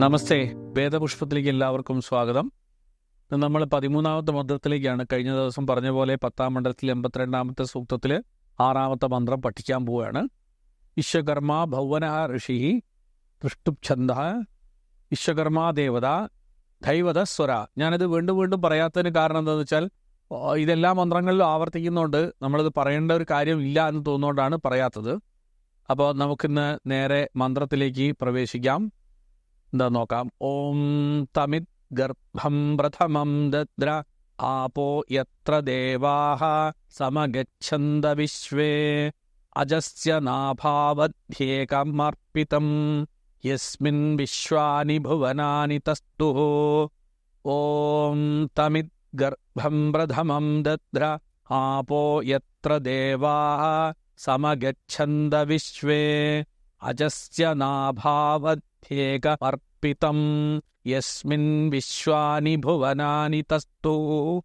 നമസ്തേ. വേദപുഷ്പത്തിലേക്ക് എല്ലാവർക്കും സ്വാഗതം. നമ്മൾ പതിമൂന്നാമത്തെ മന്ത്രത്തിലേക്കാണ് കഴിഞ്ഞ ദിവസം പറഞ്ഞ പോലെ പത്താം മണ്ഡലത്തിൽ എൺപത്തിരണ്ടാമത്തെ സൂക്തത്തിൽ ആറാമത്തെ മന്ത്രം പഠിക്കാൻ പോവുകയാണ്. വിശ്വകർമ്മ ഭൗവന ഋഷി ദൃഷ്ടുഛന്ദ വിശ്വകർമ്മ ദേവത ദൈവത സ്വര. ഞാനിത് വീണ്ടും വീണ്ടും പറയാത്തതിന് കാരണം എന്താണെന്ന് വെച്ചാൽ ഇതെല്ലാ മന്ത്രങ്ങളിലും ആവർത്തിക്കുന്നുണ്ട് നമ്മളിത് പറയേണ്ട ഒരു കാര്യം ഇല്ല എന്ന് തോന്നുകൊണ്ടാണ് പറയാത്തത്. അപ്പോൾ നമുക്കിന്ന് നേരെ മന്ത്രത്തിലേക്ക് പ്രവേശിക്കാം. എന്താ നോക്കാം ഓം തമിത് ഗർഭം പ്രഥമം ദദ്ര ആപോ യത്ര ദേവാഹ സമഗച്ഛന്ത വിശ്വേ അജസ്യ നാഭാവധ്യേകമർപ്പിതം യസ്മിൻ വിശ്വാനി ഭുവനാനി തസ്തു ഓം തമിത് ഗർഭം പ്രഥമം ദദ്ര ആപോ യത്ര ദേവാഹ സമഗച്ഛന്ത വിശ്വേ അജസ്യ നാഭാവധ്യേകമർപ്പിതം യസ്മിൻ വിശ്വാനി ഭുവനാനി തസ്തു.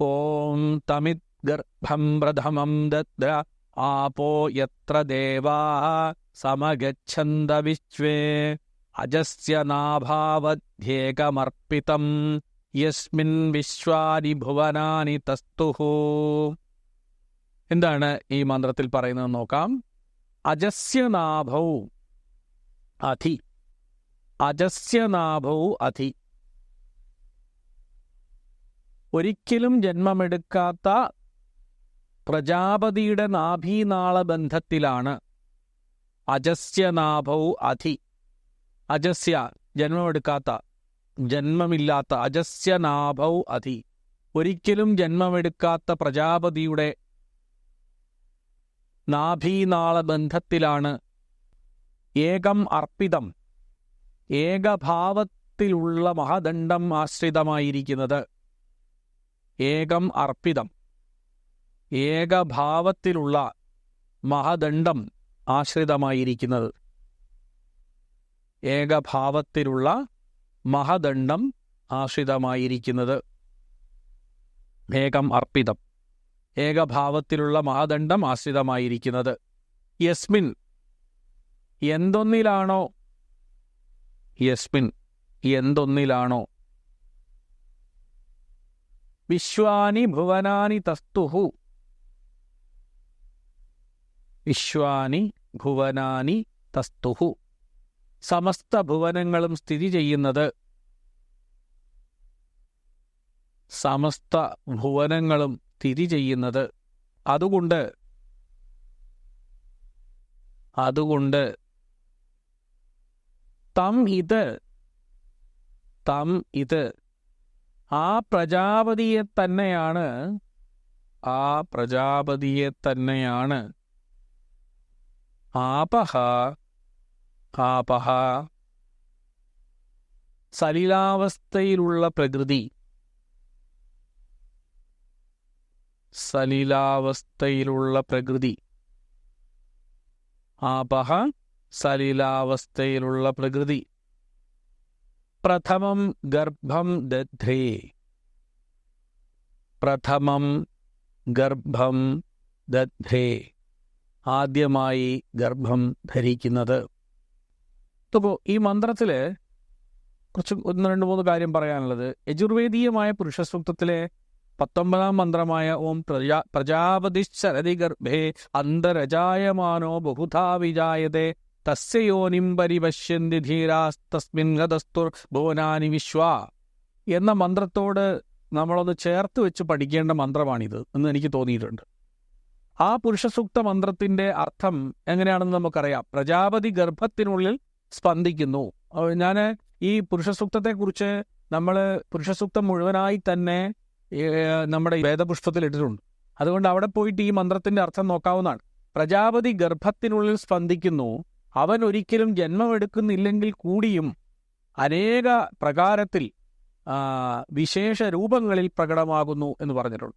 ഓം തമിത് ഗർഭം പ്രഥമം ദദ്ര. ആപോ യത്ര ദേവാ സമഗച്ഛന്ത വിശ്വേ. അജസ്യ നാഭാവധ്യേകമർപ്പിതം. യസ്മിൻ വിശ്വാനി ഭുവനാനി തസ്തു. എന്താണ് ഈ മന്ത്രത്തിൽ പറയുന്നത് നോക്കാം. അജസ്യനാഭൗ അധി. അജസ്യനാഭൗ അധി. ഒരിക്കലും ജന്മമെടുക്കാത്ത പ്രജാപതിയുടെ നാഭീനാള ബന്ധത്തിലാണ് അജസ്യനാഭൗ അധി. അജസ്യ ജന്മമെടുക്കാത്ത ജന്മമില്ലാത്ത അജസ്യനാഭൗ അധി. ഒരിക്കലും ജന്മമെടുക്കാത്ത പ്രജാപതിയുടെ നാഭീനാള ബന്ധത്തിലാണ് ഏകം അർപ്പിതം ഏകഭാവത്തിലുള്ള മഹാദണ്ഡം ആശ്രിതമായിരിക്കുന്നത് ഏകം അർപ്പിതം ഏകഭാവത്തിലുള്ള മഹദണ്ഡം ആശ്രിതമായിരിക്കുന്നത്. ഏകഭാവത്തിലുള്ള മഹദണ്ഡം ആശ്രിതമായിരിക്കുന്നത് ഏകം അർപ്പിതം ഏകഭാവത്തിലുള്ള മഹദണ്ഡം ആശ്രിതമായിരിക്കുന്നത്. യസ്മിൻ എന്തൊന്നിലാണോ യസ്മിൻ എന്തൊന്നിലാണോ? വിശ്വാനി ഭുവനാനി തസ്തുഹു. വിശ്വാനി ഭുവനാനി തസ്തുഹു. സമസ്ത ഭുവനങ്ങളും സ്ഥിതി ചെയ്യുന്നത് സമസ്ത ഭുവനങ്ങളും സ്ഥിതി ചെയ്യുന്നത്. അതുകൊണ്ട് അതുകൊണ്ട് തം ഇത് തം ഇത്. ആ പ്രജാപതിയെ തന്നെയാണ് ആ പ്രജാപതിയെ തന്നെയാണ്. ആപഹ ആപഹ. സലിലാവസ്ഥയിലുള്ള പ്രകൃതി. സലിലാവസ്ഥയിലുള്ള പ്രകൃതി. ആപഹ സലിലാവസ്ഥയിലുള്ള പ്രകൃതി. പ്രഥമം ഗർഭം ദധ്രേ. പ്രഥമം ഗർഭം ദധ്രേ. ആദ്യമായി ഗർഭം ധരിക്കുന്നത്. അപ്പോൾ ഈ മന്ത്രത്തിൽ കുറച്ച് ഒന്ന് രണ്ട് മൂന്ന് കാര്യം പറയാനുള്ളത്. യജുർവേദീയമായ പുരുഷസൂക്തത്തിലെ പത്തൊമ്പതാം മന്ത്രമായ ഓം പ്രജാ പ്രജാപതിശരതി ഗർഭേ അന്തരജായമാനോ ബഹുധാ വിജായത്തെ തസ്യ യോനിം പരിപശ്യന്തി ധീരാസ്തസ്മിൻ ഗതസ്തുർ ഭുവനാനി വിശ്വ എന്ന മന്ത്രത്തോട് നമ്മളൊന്ന് ചേർത്ത് വെച്ച് പഠിക്കേണ്ട മന്ത്രമാണിത് എന്ന് എനിക്ക് തോന്നിയിട്ടുണ്ട്. ആ പുരുഷസൂക്ത മന്ത്രത്തിന്റെ അർത്ഥം എങ്ങനെയാണെന്ന് നമുക്കറിയാം. പ്രജാപതി ഗർഭത്തിനുള്ളിൽ സ്പന്ദിക്കുന്നു. ഞാൻ ഈ പുരുഷസൂക്തത്തെക്കുറിച്ച് നമ്മൾ പുരുഷസൂക്തം മുഴുവനായി തന്നെ നമ്മുടെ വേദപുഷ്പത്തിൽ ഇട്ടിട്ടുണ്ട്. അതുകൊണ്ട് അവിടെ പോയിട്ട് ഈ മന്ത്രത്തിന്റെ അർത്ഥം നോക്കാവുന്നതാണ്. പ്രജാപതി ഗർഭത്തിനുള്ളിൽ സ്പന്ദിക്കുന്നു അവൻ ഒരിക്കലും ജന്മമെടുക്കുന്നില്ലെങ്കിൽ കൂടിയും അനേക പ്രകാരത്തിൽ വിശേഷ രൂപങ്ങളിൽ പ്രകടമാകുന്നു എന്ന് പറഞ്ഞിട്ടുണ്ട്.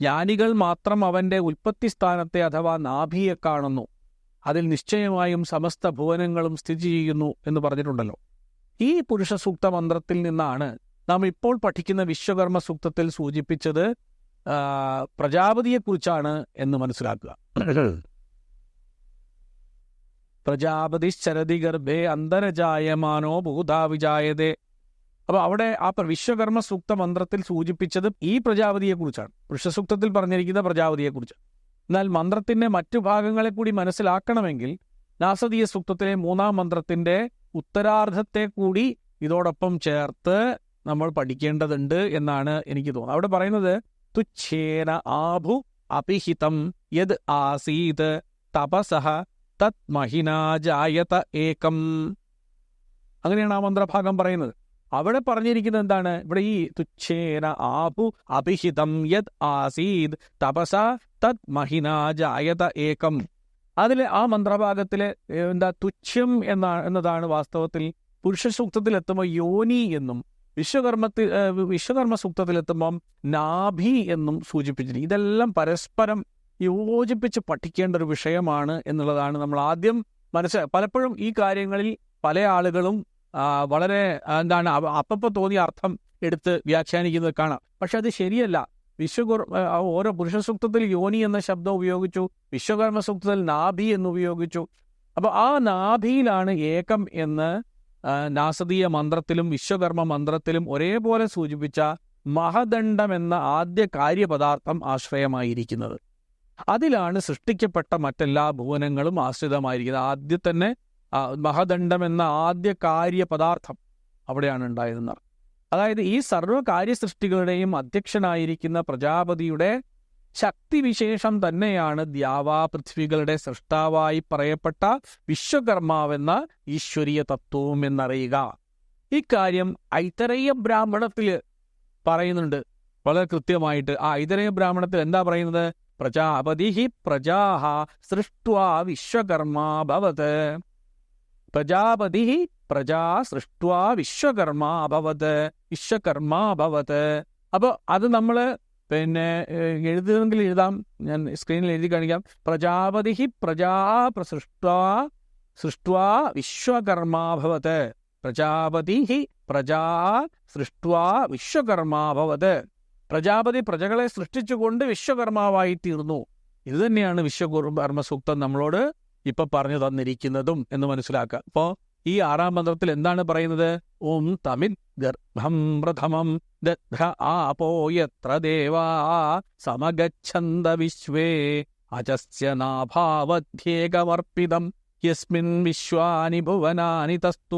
ജ്ഞാനികൾ മാത്രം അവന്റെ ഉൽപ്പത്തി സ്ഥാനത്തെ അഥവാ നാഭിയെ കാണുന്നു. അതിൽ നിശ്ചയമായും സമസ്ത ഭുവനങ്ങളും സ്ഥിതി ചെയ്യുന്നു എന്ന് പറഞ്ഞിട്ടുണ്ടല്ലോ. ഈ പുരുഷ സൂക്ത മന്ത്രത്തിൽ നിന്നാണ് നാം ഇപ്പോൾ പഠിക്കുന്ന വിശ്വകർമ്മ സൂക്തത്തിൽ സൂചിപ്പിച്ചത് പ്രജാപതിയെക്കുറിച്ചാണ് എന്ന് മനസ്സിലാക്കുക. പ്രജാപതി ശരതി ഗർഭേ അന്തരജായമാനോ ഭൂതാ വിജായതേ. അപ്പൊ അവിടെ ആ വിശ്വകർമ്മ സൂക്ത മന്ത്രത്തിൽ സൂചിപ്പിച്ചത് ഈ പ്രജാപതിയെക്കുറിച്ചാണ്. വൃഷസൂക്തത്തിൽ പറഞ്ഞിരിക്കുന്ന പ്രജാപതിയെക്കുറിച്ച്. എന്നാൽ മന്ത്രത്തിന്റെ മറ്റു ഭാഗങ്ങളെ കൂടി മനസ്സിലാക്കണമെങ്കിൽ നാസദീയ സൂക്തത്തിലെ മൂന്നാം മന്ത്രത്തിന്റെ ഉത്തരാർദ്ധത്തെ കൂടി ഇതോടൊപ്പം ചേർത്ത് നമ്മൾ പഠിക്കേണ്ടതുണ്ട് എന്നാണ് എനിക്ക് തോന്നുന്നത്. അവിടെ പറയുന്നത് തുച്ഛേന ആഭു അപിഹിതം യത് ആസീത് തപസഹ തത് മഹിനാജായത ഏകം. അങ്ങനെയാണ് ആ മന്ത്രഭാഗം പറയുന്നത്. അവിടെ പറഞ്ഞിരിക്കുന്നത് എന്താണ്? ഇവിടെ ഈ തുച്ഛേന ആപു അഭിഹിതം യത് ആസീത് തപസ തത് മഹിനാജായത ഏകം. അതിൽ ആ മന്ത്രഭാഗത്തിലെ എന്താ തുച്ഛം എന്നാ എന്നതാണ് വാസ്തവത്തിൽ പുരുഷ സൂക്തത്തിലെത്തുമ്പോൾ യോനി എന്നും വിശ്വകർമ്മത്തിൽ വിശ്വകർമ്മ സൂക്തത്തിൽ സൂക്തത്തിലെത്തുമ്പം നാഭി എന്നും സൂചിപ്പിച്ചിരിക്കും ഇതെല്ലാം പരസ്പരം യോജിപ്പിച്ച് പഠിക്കേണ്ട ഒരു വിഷയമാണ് എന്നുള്ളതാണ് നമ്മൾ ആദ്യം മനസ്സ് പലപ്പോഴും ഈ കാര്യങ്ങളിൽ പല ആളുകളും വളരെ എന്താണ് അപ്പപ്പോൾ അപ്പപ്പോ തോന്നിയ അർത്ഥം എടുത്ത് വ്യാഖ്യാനിക്കുന്നത് കാണാം. പക്ഷെ അത് ശരിയല്ല. വിശ്വകർ ഓരോ പുരുഷ സൂക്തത്തിൽ യോനി എന്ന ശബ്ദം ഉപയോഗിച്ചു വിശ്വകർമ്മ സൂക്തത്തിൽ നാഭി എന്ന് ഉപയോഗിച്ചു. അപ്പൊ ആ നാഭിയിലാണ് ഏകം എന്ന് നാസതീയ മന്ത്രത്തിലും വിശ്വകർമ്മ മന്ത്രത്തിലും ഒരേപോലെ സൂചിപ്പിച്ച മഹദണ്ഡം എന്ന ആദ്യ കാര്യപദാർത്ഥം ആശ്രയമായിരിക്കുന്നത്. അതിലാണ് സൃഷ്ടിക്കപ്പെട്ട മറ്റെല്ലാ ഭുവനങ്ങളും ആശ്രിതമായിരിക്കുന്നത്. ആദ്യം തന്നെ മഹദണ്ഡം എന്ന ആദ്യ കാര്യ പദാർത്ഥം അവിടെയാണ് ഉണ്ടായതെന്ന് അതായത് ഈ സർവ കാര്യസൃഷ്ടികളുടെയും അധ്യക്ഷനായിരിക്കുന്ന പ്രജാപതിയുടെ ശക്തിവിശേഷം തന്നെയാണ് ദ്യാവാ പൃഥ്വികളുടെ സൃഷ്ടാവായി പറയപ്പെട്ട വിശ്വകർമാവെന്ന ഈശ്വരീയ തത്വവും എന്നറിയുക. ഇക്കാര്യം ഐതരേയ ബ്രാഹ്മണത്തിൽ പറയുന്നുണ്ട്. വളരെ കൃത്യമായിട്ട് ആ ഐതരേയ ബ്രാഹ്മണത്തിൽ എന്താ പറയുന്നത്? പ്രജാപതി പ്രജാഹ സൃഷ്ട്വാ വിശ്വകർമാഭവത് പ്രജാപതി പ്രജാ സൃഷ്ട്വാ വിശ്വകർമ്മ അഭവത് അപ്പോൾ അത് നമ്മൾ പിന്നെ എഴുതുമെങ്കിൽ എഴുതാം. ഞാൻ സ്ക്രീനിൽ എഴുതി കാണിക്കാം. പ്രജാപതി പ്രജാ സൃഷ്ട്വാ സൃഷ്ട്വാ വിശ്വകർമാഭവത് പ്രജാപതി പ്രജാ സൃഷ്ട്വാ വിശ്വകർമാഭവത് പ്രജാപതി പ്രജകളെ സൃഷ്ടിച്ചുകൊണ്ട് വിശ്വകർമാവായി തീർന്നു ഇത് തന്നെയാണ് വിശ്വകർമ്മ സൂക്തം നമ്മളോട് ഇപ്പൊ പറഞ്ഞു തന്നിരിക്കുന്നതും എന്ന് മനസ്സിലാക്കുക. അപ്പോ ഈ ആറാം മന്ത്രത്തിൽ എന്താണ് പറയുന്നത്? ഓം തമിത് ഗർഭം പ്രഥമം ദഗ്ധ ദേവാ വിശ്വേ അജസ്യനാഭാവധ്യേകമർപ്പിതം യസ്മിൻ വിശ്വാനി ഭുവനാനി തസ്തു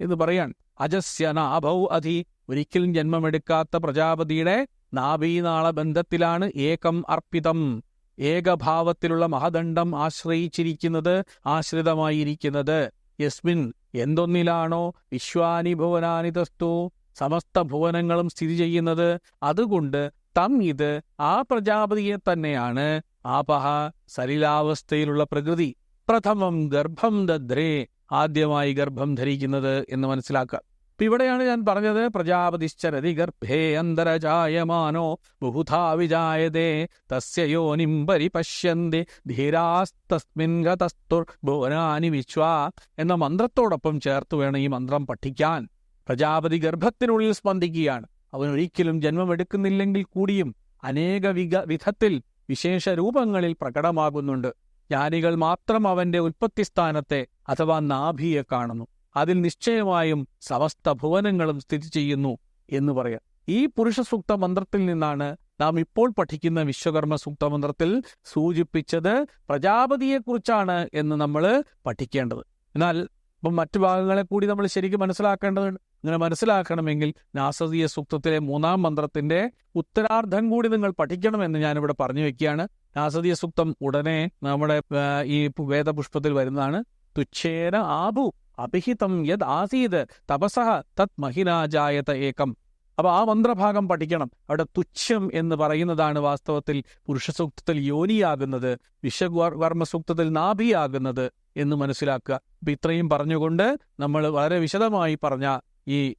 എന്ന് പറയാൻ അജസ്യ നാഭൗ അധി. ഒരിക്കലും ജന്മമെടുക്കാത്ത പ്രജാപതിയുടെ നാഭീനാള ബന്ധത്തിലാണ് ഏകം അർപ്പിതം. ഏകഭാവത്തിലുള്ള മഹദണ്ഡം ആശ്രയിച്ചിരിക്കുന്നത് ആശ്രിതമായിരിക്കുന്നത്. യസ്മിൻ എന്തൊന്നിലാണോ വിശ്വാനി ഭുവനാനി തസ്തു. സമസ്ത ഭുവനങ്ങളും സ്ഥിതി ചെയ്യുന്നത് അതുകൊണ്ട് തം ഇത് ആ പ്രജാപതിയെ തന്നെയാണ്. ആപഹ സലിലാവസ്ഥയിലുള്ള പ്രകൃതി. പ്രഥമം ഗർഭം ദദ്രേ. ആദ്യമായി ഗർഭം ധരിക്കുന്നത് എന്ന് മനസ്സിലാക്കുക. ഇപ്പൊ ഇവിടെയാണ് ഞാൻ പറഞ്ഞത് പ്രജാപതിശ്ചരതി ഗർഭേ അന്തരജായമാനോ ബഹുധാ വിജായതേ തസ്യ യോനിം പരിപശ്യന്തി ധീരാസ്തസ്മിൻ ഗതസ്തുർ ഭുവനാനി വിശ്വ എന്ന മന്ത്രത്തോടൊപ്പം ചേർത്ത് വേണം ഈ മന്ത്രം പഠിക്കാൻ. പ്രജാപതി ഗർഭത്തിനുള്ളിൽ സ്പന്ദിക്കുകയാണ്. അവൻ ഒരിക്കലും ജന്മമെടുക്കുന്നില്ലെങ്കിൽ കൂടിയും അനേക വിധത്തിൽ വിശേഷ രൂപങ്ങളിൽ പ്രകടമാകുന്നുണ്ട്. ജ്ഞാനികൾ മാത്രം അവന്റെ ഉൽപ്പത്തിസ്ഥാനത്തെ അഥവാ നാഭിയെ കാണുന്നു. അതിൽ നിശ്ചയമായും സമസ്ത ഭുവനങ്ങളും സ്ഥിതി ചെയ്യുന്നു എന്ന് പറയാം. ഈ പുരുഷ സൂക്ത മന്ത്രത്തിൽ നിന്നാണ് നാം ഇപ്പോൾ പഠിക്കുന്ന വിശ്വകർമ്മ സൂക്ത മന്ത്രത്തിൽ സൂചിപ്പിച്ചത് പ്രജാപതിയെക്കുറിച്ചാണ് എന്ന് നമ്മൾ പഠിക്കേണ്ടത്. എന്നാൽ ഇപ്പം മറ്റു ഭാഗങ്ങളെ കൂടി നമ്മൾ ശരിക്കും മനസ്സിലാക്കേണ്ടതുണ്ട്. അങ്ങനെ മനസ്സിലാക്കണമെങ്കിൽ നാസദീയ സൂക്തത്തിലെ മൂന്നാം മന്ത്രത്തിന്റെ ഉത്തരാർദ്ധം കൂടി നിങ്ങൾ പഠിക്കണമെന്ന് ഞാനിവിടെ പറഞ്ഞു വെക്കുകയാണ്. നാസദീയ സൂക്തം ഉടനെ നമ്മുടെ ഈ വേദപുഷ്പത്തിൽ വരുന്നതാണ്. തുച്ഛേന ആഭു അഭിഹിതം യത് ആസീത് തപസഹ തത് മഹിനാജായത ഏകം. അപ്പൊ ആ മന്ത്രഭാഗം പഠിക്കണം. അവിടെ തുച്ഛം എന്ന് പറയുന്നതാണ് വാസ്തവത്തിൽ പുരുഷ പുരുഷസൂക്തത്തിൽ യോനിയാകുന്നത് വിശ്വകർമ്മ സൂക്തത്തിൽ നാഭിയാകുന്നത് എന്ന് മനസ്സിലാക്കുക. അപ്പൊ ഇത്രയും പറഞ്ഞുകൊണ്ട് നമ്മൾ വളരെ വിശദമായി പറഞ്ഞ ഈ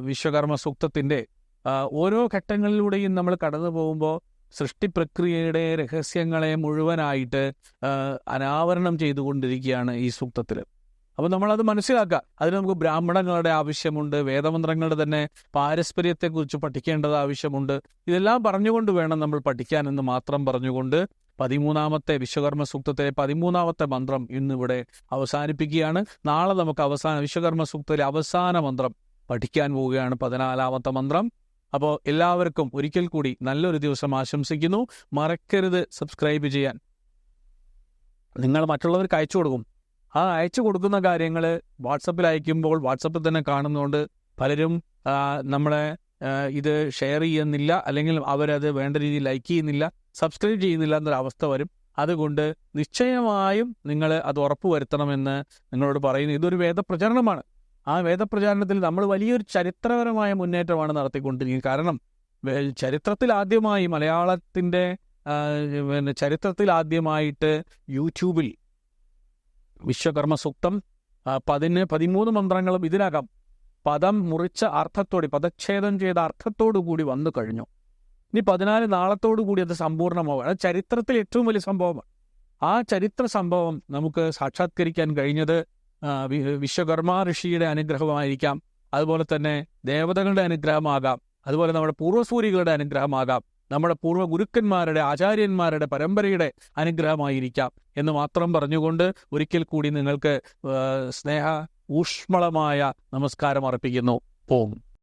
വിശ്വകർമ്മ സൂക്തത്തിന്റെ ഓരോ ഘട്ടങ്ങളിലൂടെയും നമ്മൾ കടന്നു പോകുമ്പോൾ സൃഷ്ടിപ്രക്രിയയുടെ രഹസ്യങ്ങളെ മുഴുവനായിട്ട് അനാവരണം ചെയ്തുകൊണ്ടിരിക്കുകയാണ് ഈ സൂക്തത്തിൽ അപ്പോൾ നമ്മളത് മനസ്സിലാക്കുക. അതിന് നമുക്ക് ബ്രാഹ്മണങ്ങളുടെ ആവശ്യമുണ്ട് വേദമന്ത്രങ്ങളുടെ തന്നെ പാരസ്പര്യത്തെക്കുറിച്ച് പഠിക്കേണ്ടത് ആവശ്യമുണ്ട്. ഇതെല്ലാം പറഞ്ഞുകൊണ്ട് വേണം നമ്മൾ പഠിക്കാനെന്ന് മാത്രം പറഞ്ഞുകൊണ്ട് പതിമൂന്നാമത്തെ വിശ്വകർമ്മ സൂക്തത്തിലെ പതിമൂന്നാമത്തെ മന്ത്രം ഇന്നിവിടെ അവസാനിപ്പിക്കുകയാണ്. നാളെ നമുക്ക് അവസാന വിശ്വകർമ്മ സൂക്തത്തിലെ അവസാന മന്ത്രം പഠിക്കാൻ പോവുകയാണ് പതിനാലാമത്തെ മന്ത്രം. അപ്പോൾ എല്ലാവർക്കും ഒരിക്കൽ കൂടി നല്ലൊരു ദിവസം ആശംസിക്കുന്നു. മറക്കരുത് സബ്സ്ക്രൈബ് ചെയ്യാൻ. നിങ്ങൾ മറ്റുള്ളവർക്ക് അയച്ചു കൊടുക്കും. ആ അയച്ചു കൊടുക്കുന്ന കാര്യങ്ങൾ വാട്സപ്പിൽ അയക്കുമ്പോൾ വാട്സപ്പിൽ തന്നെ കാണുന്നതുകൊണ്ട് പലരും നമ്മളെ ഇത് ഷെയർ ചെയ്യുന്നില്ല അല്ലെങ്കിൽ അവരത് വേണ്ട രീതിയിൽ ലൈക്ക് ചെയ്യുന്നില്ല സബ്സ്ക്രൈബ് ചെയ്യുന്നില്ല എന്നൊരു അവസ്ഥ വരും. അതുകൊണ്ട് നിശ്ചയമായും നിങ്ങൾ അത് ഉറപ്പുവരുത്തണമെന്ന് നിങ്ങളോട് പറയുന്നു. ഇതൊരു വേദപ്രചരണമാണ്. ആ വേദപ്രചാരണത്തിൽ നമ്മൾ വലിയൊരു ചരിത്രപരമായ മുന്നേറ്റമാണ് നടത്തിക്കൊണ്ടിരിക്കുന്നത്. കാരണം ചരിത്രത്തിൽ ആദ്യമായി മലയാളത്തിന്റെ പിന്നെ ചരിത്രത്തിൽ ആദ്യമായിട്ട് യൂട്യൂബിൽ വിശ്വകർമ്മ സൂക്തം ആ, പതിന് പതിമൂന്ന് മന്ത്രങ്ങളും ഇതിനകം പദം മുറിച്ച അർത്ഥത്തോടെ പദച്ഛേദം ചെയ്ത അർത്ഥത്തോടു കൂടി വന്നു കഴിഞ്ഞു. ഇനി പതിനാല് നാളത്തോടു കൂടി അത് സമ്പൂർണമാവുക അത് ചരിത്രത്തിൽ ഏറ്റവും വലിയ സംഭവമാണ്. ആ ചരിത്ര സംഭവം നമുക്ക് സാക്ഷാത്കരിക്കാൻ കഴിഞ്ഞത് വിശ്വകർമ്മ ഋഷിയുടെ അനുഗ്രഹമായിരിക്കാം. അതുപോലെ തന്നെ ദേവതകളുടെ അനുഗ്രഹമാകാം. അതുപോലെ നമ്മുടെ പൂർവസൂരികളുടെ അനുഗ്രഹമാകാം. നമ്മുടെ പൂർവ ഗുരുക്കന്മാരുടെ ആചാര്യന്മാരുടെ പരമ്പരയുടെ അനുഗ്രഹമായിരിക്കാം എന്ന് മാത്രം പറഞ്ഞുകൊണ്ട് ഒരിക്കൽ കൂടി നിങ്ങൾക്ക് സ്നേഹ ഊഷ്മളമായ നമസ്കാരം അർപ്പിക്കുന്നു. ഓം.